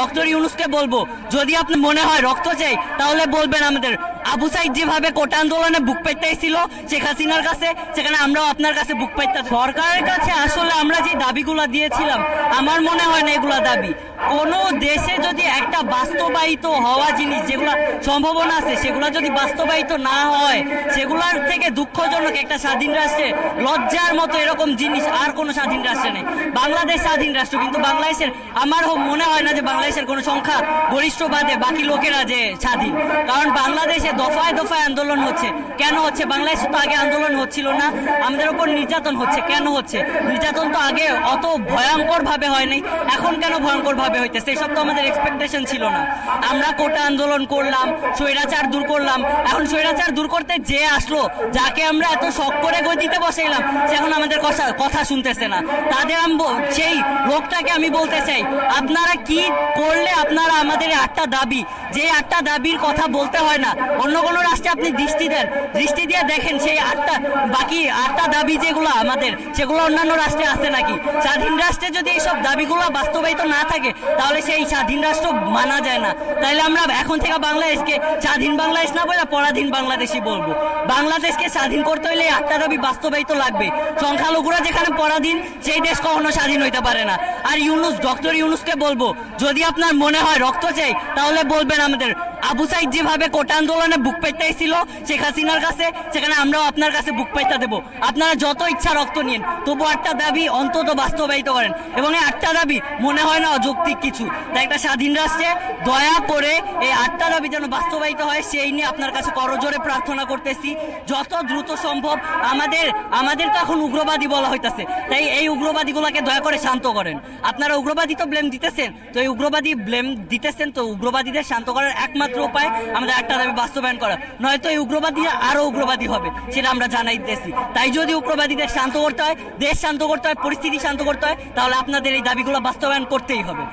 Doctor ইউনুসকে বলব। যদি আপনি মনে হয় রক্ত চাই তাহলে বলবেন আমাদের আবু সাইদ যেভাবে কোটা আন্দোলনে বুক পেতেছিল শেখ হাসিনার কাছে, সেখানে আমরাও আপনার কাছে বুক পেতে সরকারের কাছে আসলে আমরা যে দাবিগুলো দিয়েছিলাম, আমার মনে হয় না এগুলা দাবি। কোন দেশে যদি একটা বাস্তবায়িত হওয়া জিনিস যেগুলা সম্ভাবনা আছে, সেগুলো যদি বাস্তবায়িত না হয়, সেগুলার থেকে দুঃখজনক একটা স্বাধীন রাষ্ট্রে লজ্জার মতো এরকম জিনিস আর কোনো স্বাধীন রাষ্ট্রে নেই। বাংলাদেশ স্বাধীন রাষ্ট্র, কিন্তু বাংলাদেশের আমার মনে হয় না যে বাংলাদেশের কোনো সংখ্যা গরিষ্ঠ বাদে বাকি লোকেরা যে স্বাধীন। কারণ বাংলাদেশে দফায় দফায় আন্দোলন হচ্ছে। কেন হচ্ছে? বাংলাদেশে তো আগে আন্দোলন হচ্ছিল না, আমাদের উপর নির্যাতন হচ্ছে। কেন হচ্ছে? নির্যাতন তো আগে অত ভয়ঙ্কর ভাবে হয়নি, এখন কেন ভয়ঙ্কর ভাবে হইতেছে? এসব তো আমাদের এক্সপেকটেশন ছিল না। আমরা কোটা আন্দোলন করলাম, স্বৈরাচার দূর করলাম। এখন স্বৈরাচার দূর করতে যে আসলো, যাকে আমরা এত শখ করে গদিতে বসাইলাম, সে এখন আমাদের কথা কথা শুনতেছে না। তাদের আমি সেই লোকটাকে আমি বলতে চাই, আপনারা কি করলে আপনারা আমাদের আটটা দাবি যে আটটা দাবির কথা বলতে হয় না, অন্য কোনো রাষ্ট্রে আপনি দৃষ্টি দেন। দৃষ্টি দিয়ে দেখেন সেই আটটা, বাকি আটটা দাবি যেগুলো আমাদের, সেগুলো অন্যান্য রাষ্ট্রে আছে নাকি? স্বাধীন রাষ্ট্রে যদি এইসব দাবিগুলো বাস্তবায়িত না থাকে, তাহলে সেই স্বাধীন রাষ্ট্র মানা যায় না। তাহলে আমরা এখন থেকে বাংলাদেশকে স্বাধীন বাংলাদেশ না বলে পরাধীন বাংলাদেশই বলব। বাংলাদেশকে স্বাধীন করতে হলে আটটা দাবি বাস্তবায়িত লাগবে। সংখ্যালঘুরা যেখানে পরাধীন, সেই দেশ কখনো স্বাধীন হইতে পারে না। আর ইউনুস ডক্টর ইউনুসকে বলব যদি আপনার মনে হয় রক্ত চাই তাহলে বলবেন আমাদের আবু সাইদ যেভাবে কোটা আন্দোলনে বুক পেতেছিল শেখ হাসিনার কাছে, সেখানে আমরাও আপনার কাছে বুক পাইতে দেবো। আপনারা যত ইচ্ছা রক্ত নিন তবু আটটা দাবি অন্তত বাস্তবায়িত করেন। এবং এই আটটা দাবি মনে হয় না অযৌক্তিক কিছু। তাই একটা স্বাধীন রাষ্ট্রে দয়া করে এই আটটা দাবি যেন বাস্তবায়িত হয়, সেই নিয়ে আপনার কাছে করজোরে প্রার্থনা করতেছি। যত দ্রুত সম্ভব আমাদের আমাদের তো এখন উগ্রবাদী বলা হইতাছে। তাই এই উগ্রবাদীগুলোকে দয়া করে শান্ত করেন। আপনারা উগ্রবাদী তো ব্লেম দিতেছেন, তো এই উগ্রবাদী ব্লেম দিতেছেন, তো উগ্রবাদীদের শান্ত করার একমাত্র উপায় আমাদের একটা দাবি বাস্তবায়ন করা। নয়তো এই উগ্রবাদী আরও উগ্রবাদী হবে, সেটা আমরা জানাইতেছি তাই যদি উগ্রবাদীদের শান্ত করতে হয়, দেশ শান্ত করতে হয়, পরিস্থিতি শান্ত করতে হয়, তাহলে আপনাদের এই দাবিগুলো বাস্তবায়ন করতেই হবে।